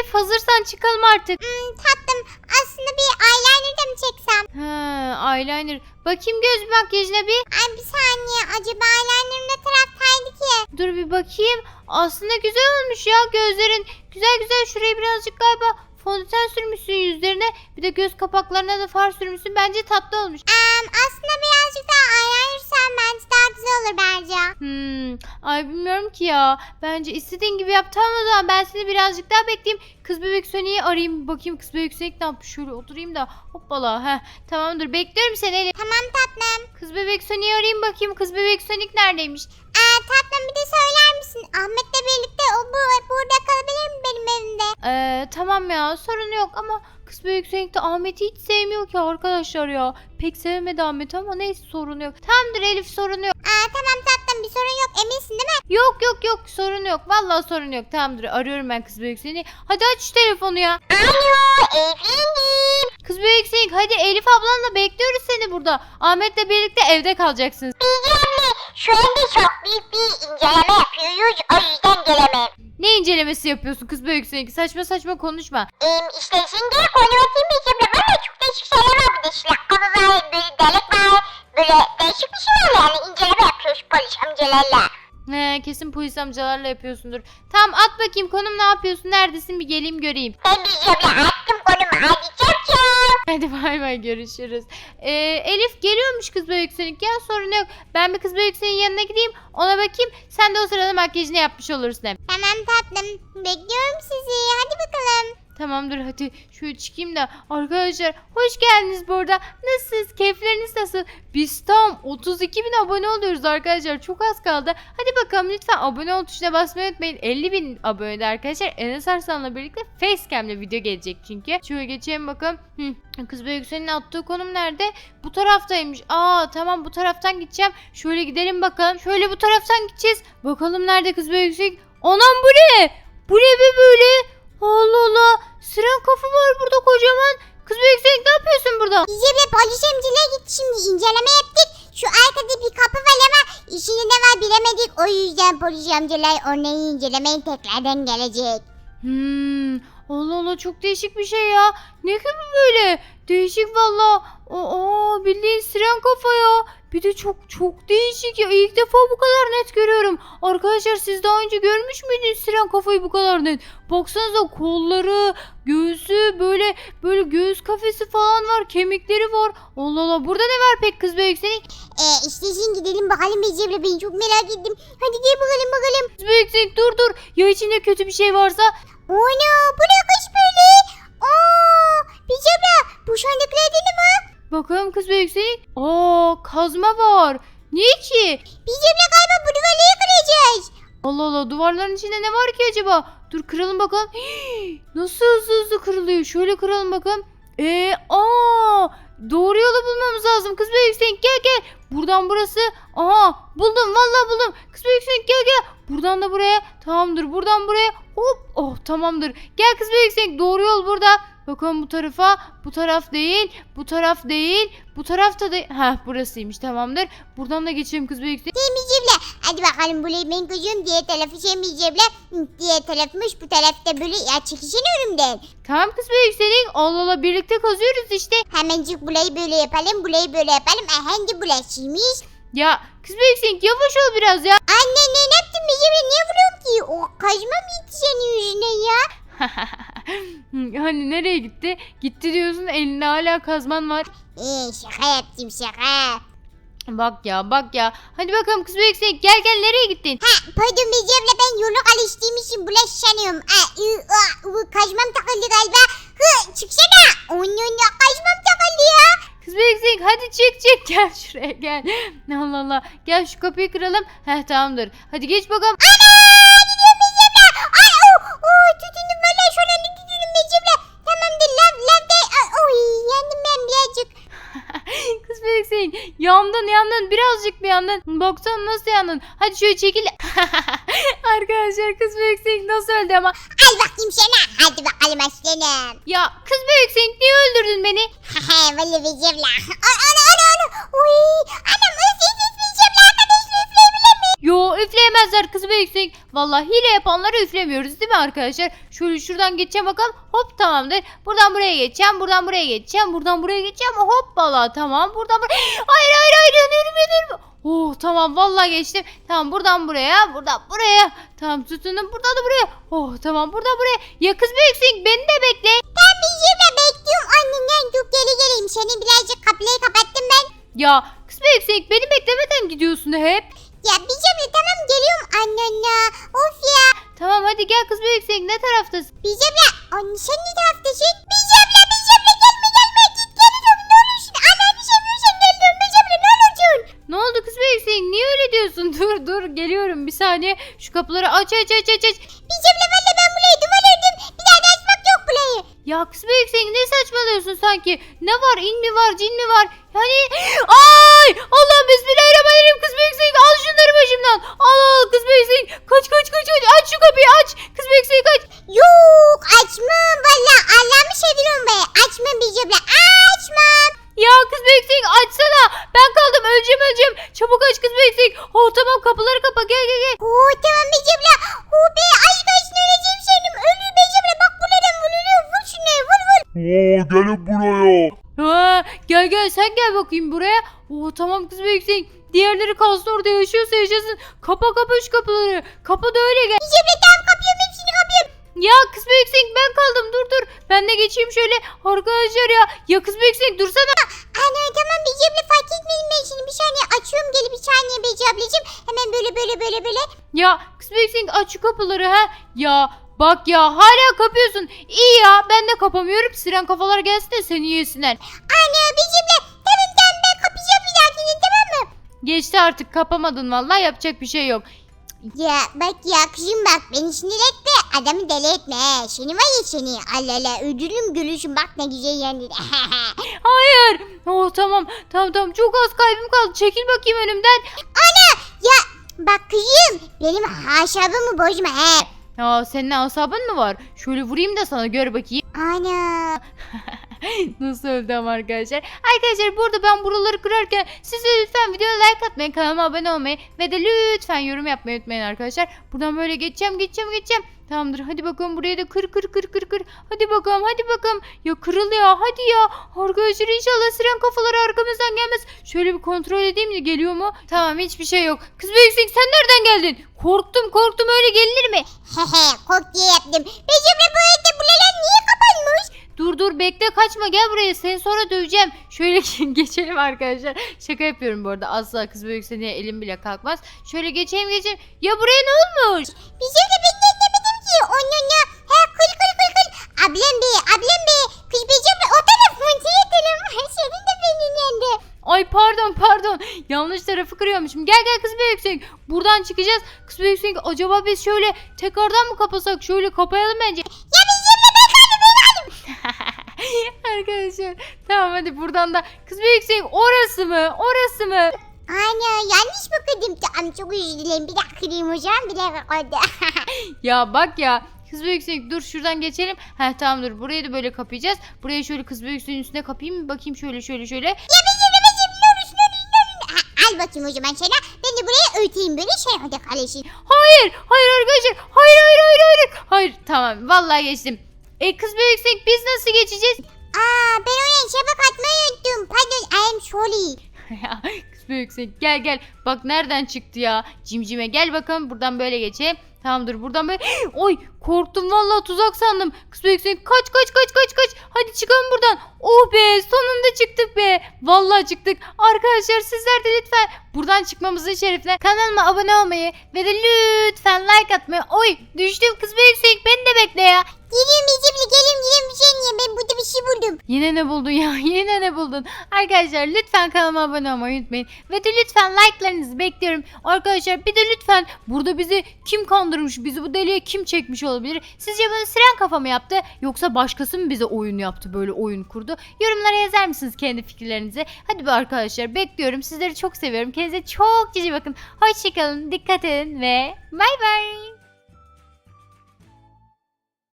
Elif hazırsan çıkalım artık. Hmm, tatlım aslında bir eyeliner de mi çeksem? Ha, eyeliner. Bakayım göz makyajına bir. Ay bir saniye acaba eyeliner ne taraftaydı ki? Dur bir bakayım. Aslında güzel olmuş ya gözlerin. Güzel güzel şuraya birazcık galiba fondöten sürmüşsün yüzlerine. Bir de göz kapaklarına da far sürmüşsün. Bence tatlı olmuş. Em, aslında birazcık daha eyeliner sen bence daha güzel olur bence. Hmm, ay bilmiyorum ki ya. Bence istediğin gibi yap. Tamam o zaman ben seni birazcık daha bekleyeyim. Kız bebek Sony'yi arayayım. Bakayım kız bebek Sonic ne yapmış. Şöyle oturayım da. Hoppala. Heh, tamamdır. Bekliyorum seni Elif. Tamam tatlım. Kız bebek Sonic'i arayayım bakayım. Kız bebek Sonic neredeymiş? Ee, tatlım bir de söyler misin? Ahmet'le birlikte o bu, burada kalabilir mi benim evimde? Ee, tamam ya sorun yok ama kız bebek Sonic de Ahmet'i hiç sevmiyor ki arkadaşlar ya. Pek sevmedi Ahmet'i ama neyse sorun yok. Tamamdır Elif sorun yok. Aa, tamam tatlım Yok yok sorun yok. Vallahi sorun yok. Tamamdır arıyorum ben kız bebek Sonic'i. Hadi aç şu telefonu ya. Alo efendim. Kız bebek Sonic hadi Elif ablanla bekliyoruz seni burada. Ahmet'le birlikte evde kalacaksınız. Şu anda çok büyük bir inceleme yapıyoruz o yüzden gelemem. Ne incelemesi yapıyorsun kız bebek Sonic? Saçma saçma konuşma. Ee, işte şimdi konuşayım diyeceğim ama çok değişik şeyler var bir de şlakkamı var böyle delik var. Böyle değişik bir şey var yani inceleme yapıyoruz polis amcalarla. He, kesin polis amcalarla yapıyorsundur. Tamam at bakayım konum ne yapıyorsun? Neredesin bir geleyim göreyim. Ben diyeceğim attım konumu hadi çap. Hadi bay bay görüşürüz. Ee, Elif geliyormuş kız bebek Sonic ya sorun yok. Ben bir kız bebek Sonic'in yanına gideyim ona bakayım. Sen de o sırada makyajını yapmış olursun hem. Tamam tatlım bekliyorum sizi hadi bakalım. Tamamdır hadi şöyle çıkayım da. Arkadaşlar hoş geldiniz bu arada. Nasılsınız? Keyifleriniz nasıl? Biz tam 32 bin abone oluyoruz arkadaşlar. Çok az kaldı. Hadi bakalım lütfen abone ol tuşuna basmayı unutmayın. 50 bin abonede arkadaşlar. Enes Arslan'la birlikte Facecam'le video gelecek çünkü. Şöyle geçelim bakalım. Hı, kız Bey Yüksel'in attığı konum nerede? Bu taraftaymış. Aa tamam bu taraftan gideceğim. Şöyle gidelim bakalım. Şöyle bu taraftan gideceğiz. Bakalım nerede kız Bey Yüksel? Anam bu ne? Bu ne be böyle? Allah Allah. Siren kafa var burada kocaman. Kız Büyük ne yapıyorsun burada? Biz de polis amcalara gitti şimdi inceleme yaptık. Şu arkada bir kapı var ama içinde ne var bilemedik. O yüzden polis amcalar onları incelemeye tekrardan gelecek. Hmm. Allah Allah çok değişik bir şey ya. Ne ki bu böyle? Değişik valla. Aa bildiğin siren kafa ya. Bir de çok çok değişik ya. İlk defa bu kadar net görüyorum. Arkadaşlar siz daha önce görmüş müydünüz siren kafayı bu kadar net? Baksanıza kolları, göğsü böyle böyle göğüs kafesi falan var. Kemikleri var. Allah Allah burada ne var pek kız be yükselik? Ee, işte şimdi gidelim bakalım Ece'yle ben çok merak ettim. Hadi gel bakalım bakalım. Kız be yükselik dur dur. Ya içinde kötü bir şey varsa? Ana bu ne kız böyle? Aa, Ece'yle bu şandıklar değil mi? Bakalım kız yükselik. Aa kazma var. Niye ki? Ece'yle galiba bu duvarları kıracağız. Allah Allah duvarların içinde ne var ki acaba? Dur kıralım bakalım. Hii, nasıl hızlı hızlı kırılıyor? Şöyle kıralım bakalım. Eee aa doğru yolu bulmamız lazım. Kız sen gel gel. Buradan burası. Aha buldum vallahi buldum. Kız sen gel gel. Buradan da buraya. Tamamdır buradan buraya. Hop oh tamamdır. Gel kız sen doğru yol burada. Bakalım bu tarafa. Bu taraf değil. Bu taraf değil. Bu tarafta da. Heh burasıymış tamamdır. Buradan da geçelim kız mi Ece'yle? Hadi bakalım burayı ben kızıyorum. Diğer tarafı? Hı, Diğer tarafmış bu tarafta böyle ya çekişin önümden. Tamam kız bebek senin. Allah Allah birlikte kazıyoruz işte. Hemencik burayı böyle yapalım, burayı böyle yapalım. E, hangi burasıymış? Ya kız bebek senin yavaş ol biraz ya. Anne ne, yaptın Ece'yle? Niye vuruyorsun ki? O kazma mı senin yüzüne ya? hani nereye gitti? Gitti diyorsun elinde hala kazman var. Ee, şaka yaptım şaka. Bak ya bak ya. Hadi bakalım kız bebek senin gel gel nereye gittin? Ha pardon Ece'yle ben yolu alıştığım için bulaşanıyorum. Ha, ı, a, ı, kazmam takıldı galiba. Hı, çıksana. Onun ya kazmam takıldı ya. Kız senin hadi çık çık gel şuraya gel. Allah Allah gel şu kapıyı kıralım. Heh tamamdır. Hadi geç bakalım. Ana gidiyorum Ece'yle. Ay o, o tutundum valla şöyle tutundum Ece'yle. Tamamdır lav lav de. Oy yandım ben birazcık. kız bebek senin yandın yandın birazcık bir yandın. Baksana nasıl yandın. Hadi şöyle çekil. Arkadaşlar kız bebek senin nasıl öldü ama. Al bakayım sana. Hadi bakalım aslanım. Ya kız bebek senin niye öldürdün beni? Hehe valla. Ana ana ana ana. Oy anam Yo üfleyemezler kız büyüksün. Vallahi hile yapanlara üflemiyoruz değil mi arkadaşlar? Şöyle şuradan geçeceğim bakalım. Hop tamamdır. Buradan buraya geçeceğim. Buradan buraya geçeceğim. Buradan buraya geçeceğim. Hop valla tamam. Buradan buraya. Hayır hayır hayır yanıyorum yanıyorum. Oh tamam vallahi geçtim. Tamam buradan buraya. Buradan buraya. Tamam tutunun buradan da buraya. Oh tamam buradan buraya. Ya kız büyüksün beni de bekle. Ben bizimle bekliyorum annenden dur geri geleyim. Seni birazcık kapıyı kapattım ben. Ya kız büyüksün beni beklemeden gidiyorsun hep. Ya bizimle tamam geliyorum annenle. Of ya. Tamam hadi gel kız büyüksün ne taraftasın? Bizimle. Anne sen ne taraftasın? Bizimle bizimle gelme gelme git geliyorum ne olursun. Anneanne seviyorsan geliyorum bizimle ne olursun. Ne oldu kız büyüksün niye öyle diyorsun? Dur dur geliyorum bir saniye. Şu kapıları aç aç aç aç aç. Bizimle Ya kız büyüksün ne saçmalıyorsun sanki? Ne var in mi var cin mi var? Yani ay Allah bismillahirrahmanirrahim kız büyüksün al şunları başımdan. Al al kız büyüksün kaç kaç kaç kaç aç şu kapıyı aç. Kız büyüksün kaç. Yok açmam valla Allah'ımı seviyorum be. Açmam bizimle açmam. Ya kız büyüksün açsana. Ben kaldım öleceğim öleceğim. Çabuk aç kız büyüksün. Oh tamam kapıları kapa gel gel gel. Oo tamam bizimle. Oo be aşk aşkına öleceğim senin. Ölür bizimle bak şunu vur vur. Oo gelin buraya. Ha, gel gel sen gel bakayım buraya. Oo tamam kız büyüksün. Diğerleri kalsın orada yaşıyorsa yaşasın. Kapa kapa şu kapıları. Kapa da öyle gel. Bizimle tamam kapıyorum hepsini kapıyorum. Ya kız büyüksün ben kaldım dur dur. Ben de geçeyim şöyle. Arkadaşlar ya. Ya kız büyüksün dursana. Ana tamam bizimle fark etmedim ben şimdi bir saniye açıyorum gel bir saniye Beci ablacığım. Hemen böyle böyle böyle böyle. Ya büyüksün aç kapıları ha. Ya bak ya hala kapıyorsun. İyi ya ben de kapamıyorum. Siren kafalar gelsin de seni yesinler. Ana bizimle tamam tamam ben kapayacağım bir dahakine tamam mı? Geçti artık kapamadın vallahi yapacak bir şey yok. Ya bak ya kızım bak beni sinir etme adamı deli etme he. Seni var ya seni Allah Allah ödülüm gülüşüm bak ne güzel yani. Hayır. Oh tamam tamam tamam çok az kaybım kaldı. Çekil bakayım önümden. Ana ya bak kızım benim haşabımı bozma he. Ya senin asabın mı var? Şöyle vurayım da sana gör bakayım. Ana Nasıl öldü ama arkadaşlar. Arkadaşlar burada ben buraları kırarken siz lütfen videoya like atmayı, kanalıma abone olmayı ve de lütfen yorum yapmayı unutmayın arkadaşlar. Buradan böyle geçeceğim, geçeceğim, geçeceğim. Tamamdır. Hadi bakalım buraya da kır kır kır kır kır. Hadi bakalım, hadi bakalım. Ya kırıl ya, hadi ya. Arkadaşlar inşallah siren kafaları arkamızdan gelmez. Şöyle bir kontrol edeyim de geliyor mu? Tamam hiçbir şey yok. Kız büyüksün sen nereden geldin? Korktum korktum öyle gelinir mi? hehe kork diye yaptım. Bizimle bu evde buralar niye kapanmış? Dur dur bekle kaçma gel buraya seni sonra döveceğim. Şöyle geçelim arkadaşlar. Şaka yapıyorum bu arada asla kız büyükse diye elim bile kalkmaz. Şöyle geçeyim geçeyim. Ya buraya ne olmuş? Bizimle ben de demedim ki onunla. He kır kır kır kır. Ablam bey ablam bey. Kız bizimle o taraf mıntı yetelim. Senin de benim yanında. Ay pardon pardon yanlış tarafı kırıyormuşum. Gel gel kız büyüksün. Buradan çıkacağız. Kız büyüksün acaba biz şöyle tekrardan mı kapasak? Şöyle kapayalım bence. Ya kaldım ben kaldım. Arkadaşlar tamam hadi buradan da kız büyüksün orası mı? Orası mı? Ana yanlış mı kırdım? Tamam çok özür dilerim. Bir dakika kırayım hocam. Bir dakika koydu. Ya bak ya. Kız büyüksün dur şuradan geçelim. Heh tamam dur burayı da böyle kapayacağız. Burayı şöyle kız büyüksün üstüne kapayım mı? Bakayım şöyle şöyle şöyle. ya bizimle bizimle ne olursun ne olursun, ne olursun. Ha, Al bakayım o zaman sana. Ben de buraya öteyim böyle şey hadi kaleşin. Hayır, hayır arkadaşlar. Hayır, hayır, hayır, hayır. Hayır, tamam. Vallahi geçtim. E kız büyüksek biz nasıl geçeceğiz? Aa ben oraya şabak atmayı unuttum. Pardon I am sorry. Ya, kız büyüksek gel gel. Bak nereden çıktı ya? Cimcime gel bakalım buradan böyle geçelim. Tamam dur buradan böyle. Oy korktum vallahi tuzak sandım. Kız büyüksek kaç kaç kaç kaç kaç. Hadi çıkalım buradan. Oh be sonunda çıktık be. Vallahi çıktık. Arkadaşlar sizler de lütfen buradan çıkmamızın şerefine kanalıma abone olmayı ve de lütfen like atmayı. Oy düştüm kız büyüksek beni de bekle ya. Gelin bizimle gelin gelin bir şey niye ben burada bir şey buldum. Yine ne buldun ya? Yine ne buldun? Arkadaşlar lütfen kanalıma abone olmayı unutmayın. Ve de lütfen like'larınızı bekliyorum. Arkadaşlar bir de lütfen burada bizi kim kandırmış? Bizi bu deliğe kim çekmiş olabilir? Sizce bunu siren kafa mı yaptı? Yoksa başkası mı bize oyun yaptı? Böyle oyun kurdu? Yorumlara yazar mısınız kendi fikirlerinizi? Hadi be arkadaşlar bekliyorum. Sizleri çok seviyorum. Kendinize çok cici bakın. Hoşçakalın. Dikkat edin ve bay bay.